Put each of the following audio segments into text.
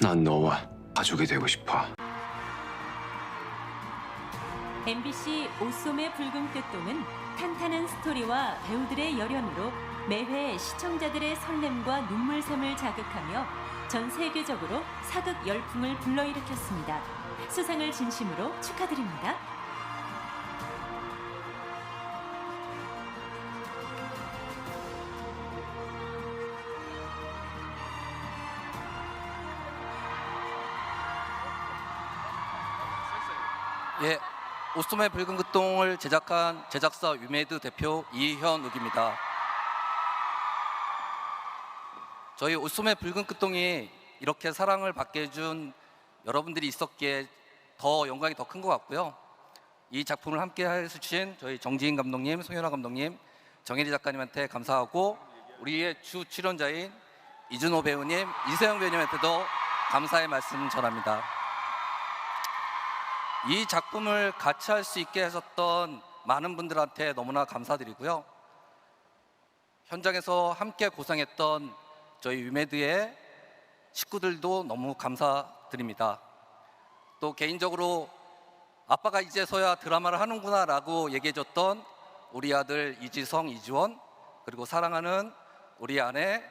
난 너와 가족이 되고 싶어. MBC 오솜의 붉은 끝동은 탄탄한 스토리와 배우들의 열연으로 매회 시청자들의 설렘과 눈물샘을 자극하며 전 세계적으로 사극 열풍을 불러일으켰습니다. 수상을 진심으로 축하드립니다. 예, 오스톰의 붉은 끝동을 제작한 제작사 유메드 대표 이현욱입니다. 저희 오스톰의 붉은 끝동이 이렇게 사랑을 받게 해준 여러분들이 있었기에 더 영광이 더 큰 것 같고요. 이 작품을 함께 해주신 저희 정지인 감독님, 송현아 감독님, 정혜리 작가님한테 감사하고 우리의 주 출연자인 이준호 배우님, 이세영 배우님한테도 감사의 말씀 전합니다. 이 작품을 같이 할 수 있게 하셨던 많은 분들한테 너무나 감사드리고요. 현장에서 함께 고생했던 저희 유메드의 식구들도 너무 감사드립니다. 또 개인적으로 아빠가 이제서야 드라마를 하는구나 라고 얘기해줬던 우리 아들 이지성, 이지원 그리고 사랑하는 우리 아내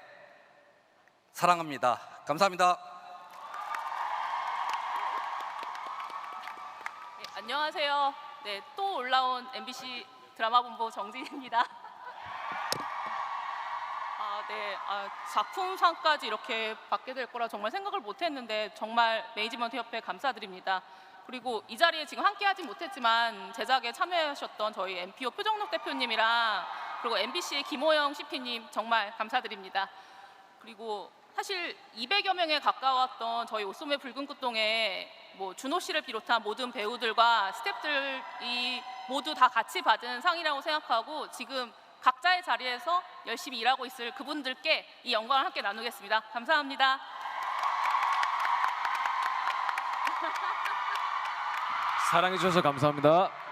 사랑합니다. 감사합니다. 네, 안녕하세요. 네, 또 올라온 MBC 드라마 본부 정진입니다. 아, 네. 아, 작품상까지 이렇게 받게 될 거라 정말 생각을 못 했는데 정말 매니지먼트 협회 감사드립니다. 그리고 이 자리에 지금 함께 하진 못했지만 제작에 참여하셨던 저희 MPO 표정록 대표님이랑 그리고 MBC의 김호영 CP님 정말 감사드립니다. 그리고 사실 200여 명에 가까웠던 저희 오소매 붉은 끝동에 뭐 준호 씨를 비롯한 모든 배우들과 스태프들이 모두 다 같이 받은 상이라고 생각하고 지금 각자의 자리에서 열심히 일하고 있을 그분들께 이 영광을 함께 나누겠습니다. 감사합니다. 사랑해 주셔서 감사합니다.